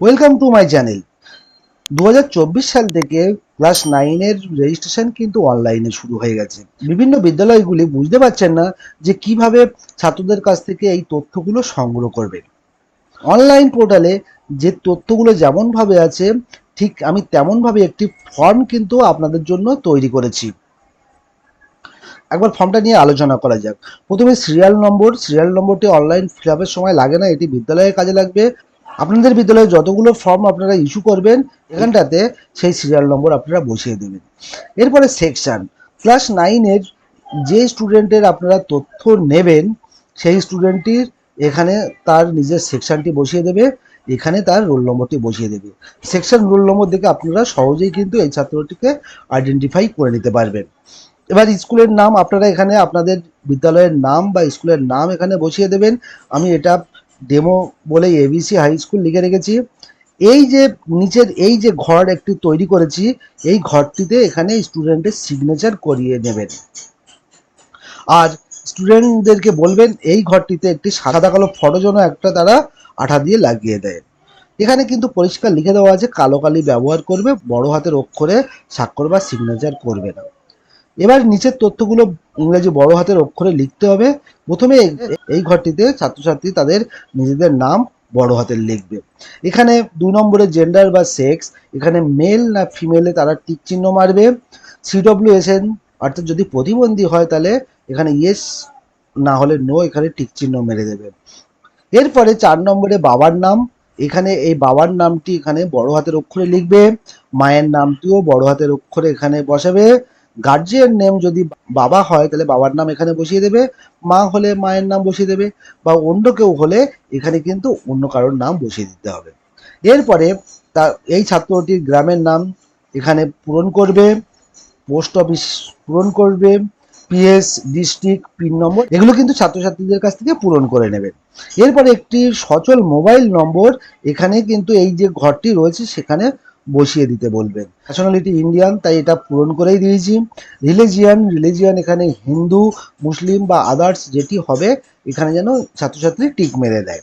Welcome to my channel দু হাজার চব্বিশ সাল থেকে ক্লাস নাইনের রেজিস্ট্রেশন কিন্তু অনলাইনে শুরু হয়ে গেছে। বিভিন্ন বিদ্যালয়গুলি বুঝতে পারছেন না যে কীভাবে ছাত্রদের কাছ থেকে এই তথ্যগুলো সংগ্রহ করবে। অনলাইন পোর্টালে যে তথ্যগুলো যেমনভাবে আছে, ঠিক আমি তেমনভাবে একটি ফর্ম কিন্তু আপনাদের জন্য তৈরি করেছি। একবার ফর্মটা নিয়ে আলোচনা করা যাক। প্রথমে সিরিয়াল নম্বর সিরিয়াল নম্বরটি অনলাইন ফিল সময় লাগে না, এটি বিদ্যালয়ের কাজে লাগবে। আপনাদের বিদ্যালয়ে যতগুলো ফর্ম আপনারা ইস্যু করবেন, এখানটাতে সেই সিরিয়াল নম্বর আপনারা বসিয়ে দেবেন। এরপরে সেকশন ক্লাস নাইনের যে স্টুডেন্টের আপনারা তথ্য নেবেন, সেই স্টুডেন্টটির এখানে তার নিজের সেকশনটি বসিয়ে দেবে, এখানে তার রোল নম্বরটি বসিয়ে দেবে। সেকশন রোল নম্বর দেখে আপনারা সহজেই কিন্তু এই ছাত্রটিকে আইডেন্টিফাই করে নিতে পারবেন। এবার স্কুলের নাম আপনারা এখানে আপনাদের বিদ্যালয়ের নাম বা স্কুলের নাম এখানে বসিয়ে দেবেন। আমি এটা ডেমো বলে এবিসি হাই স্কুল লিখে রেখেছি। এই যে নিচের, এই যে ঘর একটি তৈরি করেছি, এই ঘরটিতে এখানে স্টুডেন্টের সিগনেচার করিয়ে নেবেন আর স্টুডেন্টদেরকে বলবেন, এই ঘরটিতে একটি সাদা কালো ফটো যেন একটা তারা আঠা দিয়ে লাগিয়ে দেয়। এখানে কিন্তু পরিষ্কার লিখে দেওয়া আছে, কালো কালি ব্যবহার করবে, বড় হাতের অক্ষরে স্বাক্ষর বা সিগনেচার করবে না। এবার নিচের তথ্যগুলো ইংরেজি বড় হাতের অক্ষরে লিখতে হবে। প্রথমে এই- ঘরটিতে ছাত্রছাত্রী তাদের নিজেদের নাম বড় হাতের লিখবে। এখানে দু নম্বরে জেন্ডার বা সেক্স এখানে মেল না ফিমেলে তারা টিক চিহ্ন মারবে। সিডব্লিউ এসএন অর্থাৎ যদি প্রতিবন্ধী হয় তাহলে এখানে ইয়েস না হলে নো এখানে টিক চিহ্ন মেরে দেবে। এরপরে চার নম্বরে বাবার নাম, এখানে এই বাবার নামটি এখানে বড় হাতের অক্ষরে লিখবে। মায়ের নামটিও বড় হাতের অক্ষরে এখানে বসাবে। গার্জিয়ান নেম যদি বাবা হয়, তাহলে বাবার নাম এখানে বসিয়ে দেবে, মা হলে মায়ের নাম বসিয়ে দেবে, বা অন্য কেউ হলে এখানে কিন্তু অন্য কারোর নাম বসিয়ে দিতে হবে। এরপরে তা, এই ছাত্রটির গ্রামের নাম এখানে পূরণ করবে, পোস্ট অফিস পূরণ করবে, পিএস, ডিস্ট্রিক্ট, পিন নম্বর, এগুলো কিন্তু ছাত্রছাত্রীদের কাছ থেকে পূরণ করে নেবেন এরপরে একটি সচল মোবাইল নম্বর এখানে কিন্তু এই যে ঘরটি রয়েছে, সেখানে বসিয়ে দিতে বলবেন। ন্যাশনালিটি ইন্ডিয়ান তাই এটা পূরণ করেই দিয়েছি। রিলিজিয়ান রিলিজিয়ান এখানে হিন্দু, মুসলিম বা আদার্স যেটি হবে, এখানে যেন ছাত্রছাত্রী টিক মেরে দেয়।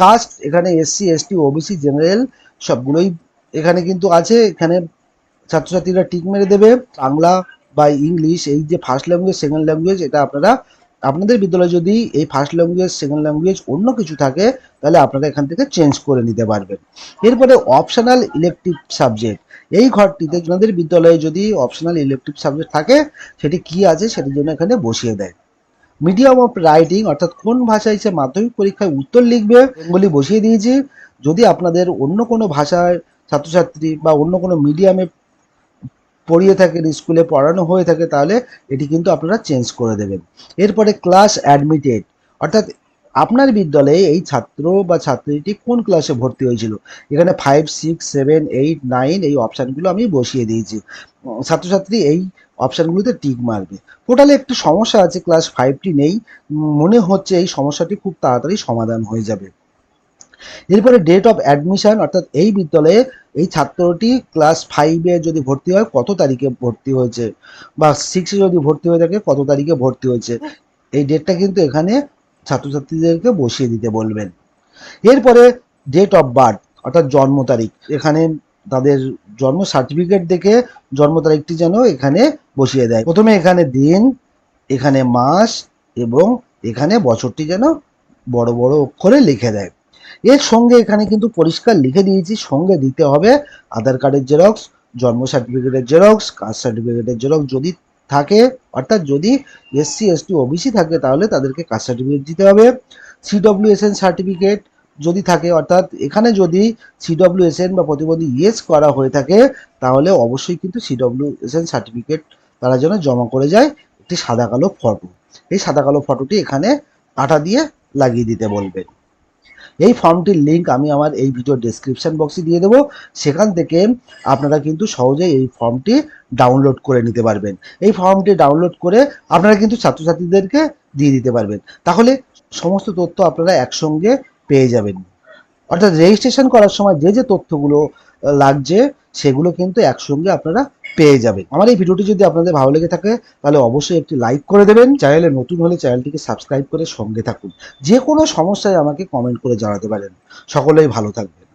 কাস্ট এখানে এসসি এসটি ওবিসি জেনারেল সবগুলোই এখানে কিন্তু আছে। এখানে ছাত্রছাত্রীরা টিক মেরে দেবে। বাংলা বা ইংলিশ এই যে ফার্স্ট ল্যাঙ্গুয়েজ সেকেন্ড ল্যাঙ্গুয়েজ এটা আপনারা আপনাদের বিদ্যালয়ে যদি এই ফার্স্ট ল্যাঙ্গুয়েজ সেকেন্ড ল্যাঙ্গুয়েজ অন্য কিছু থাকে, তাহলে আপনারা এখান থেকে চেঞ্জ করে নিতে পারবেন। এরপরে অপশনাল ইলেকটিভ সাবজেক্ট এই ঘরটিতে আপনাদের বিদ্যালয়ে যদি অপশনাল ইলেকটিভ সাবজেক্ট থাকে, সেটি কি আছে সেটির জন্য এখানে বসিয়ে দেয়। মিডিয়াম অফ রাইটিং অর্থাৎ কোন ভাষায় সে মাধ্যমিক পরীক্ষায় উত্তর লিখবে বেঙ্গলি বসিয়ে দিয়েছি। যদি আপনাদের অন্য কোনো ভাষায় ছাত্রছাত্রী বা অন্য কোনো মিডিয়ামে পড়িয়ে থাকেন স্কুলে পড়ানো হয়ে থাকে, তাহলে এটি কিন্তু আপনারা চেঞ্জ করে দেবেন। এরপরে ক্লাস অ্যাডমিটেড অর্থাৎ আপনার বিদ্যালয়ে এই ছাত্র বা ছাত্রীটি কোন ক্লাসে ভর্তি হয়েছিল? এখানে five six seven eight nine এই অপশানগুলো আমি বসিয়ে দিয়েছি। ছাত্রছাত্রী এই অপশানগুলোতে টিক মারবে। পোর্টালে একটু সমস্যা আছে ক্লাস ফাইভটি নেই। মনে হচ্ছে এই সমস্যাটি খুব তাড়াতাড়ি সমাধান হয়ে যাবে। এরপরে ডেট অফ অ্যাডমিশন অর্থাৎ এই বিদ্যালয়ে এই ছাত্রটি ক্লাস ফাইভে যদি ভর্তি হয়, কত তারিখে ভর্তি হয়েছে? বা সিক্সে যদি ভর্তি হয়ে থাকে, কত তারিখে ভর্তি হয়েছে? এই ডেটটা কিন্তু এখানে ছাত্রছাত্রীদেরকে বসিয়ে দিতে বলবেন। এরপরে ডেট অফ বার্থ অর্থাৎ জন্ম তারিখ। এখানে তাদের জন্ম সার্টিফিকেট দেখে জন্ম তারিখটি যেন এখানে বসিয়ে দেয়। প্রথমে এখানে দিন, এখানে মাস এবং এখানে বছরটি যেন বড় বড় অক্ষরে লিখে দেয়। এর সঙ্গে এখানে কিন্তু পরিষ্কার লিখে দিয়েছি, সঙ্গে দিতে হবে আধার কার্ডের জেরক্স, জন্ম সার্টিফিকেটের জেরক্স, কাস্ট সার্টিফিকেটের জেরক্স যদি থাকে, অর্থাৎ যদি এসসি এসটি ওবিসি থাকে তাহলে তাদেরকে কাস্ট সার্টিফিকেট দিতে হবে। সিডব্লিউএসএন সার্টিফিকেট যদি থাকে, অর্থাৎ এখানে যদি সিডব্লিউএসএন বা প্রতিবন্ধী ইয়েস করা হয়ে থাকে, তাহলে অবশ্যই কিন্তু সিডব্লিউএসএন সার্টিফিকেট তারা যেন জমা করে যায় একটি সাদা কালো ফটো এই সাদা কালো ফটোটি এখানে আঠা দিয়ে লাগিয়ে দিতে বলবেন এই ফর্মটির লিঙ্ক আমি আমার এই ভিডিও ডেসক্রিপশন বক্সে দিয়ে দেবো। সেখান থেকে আপনারা কিন্তু সহজেই এই ফর্মটি ডাউনলোড করে নিতে পারবেন। এই ফর্মটি ডাউনলোড করে আপনারা কিন্তু ছাত্রছাত্রীদেরকে দিয়ে দিতে পারবেন। তাহলে সমস্ত তথ্য আপনারা একসঙ্গে পেয়ে যাবেন। অর্থাৎ রেজিস্ট্রেশন করার সময় যে যে তথ্যগুলো লাগছে, সেগুলো কিন্তু একসঙ্গে আপনারা পেয়ে যাবেন আমার এই ভিডিওটি যদি আপনাদের ভালো লেগে থাকে, তাহলে অবশ্যই একটি লাইক করে দেবেন। চ্যানেলে নতুন হলে চ্যানেলটিকে সাবস্ক্রাইব করে সঙ্গে থাকুন। যে কোনো সমস্যায় আমাকে কমেন্ট করে জানাতে পারেন। সকলেই ভালো থাকবেন।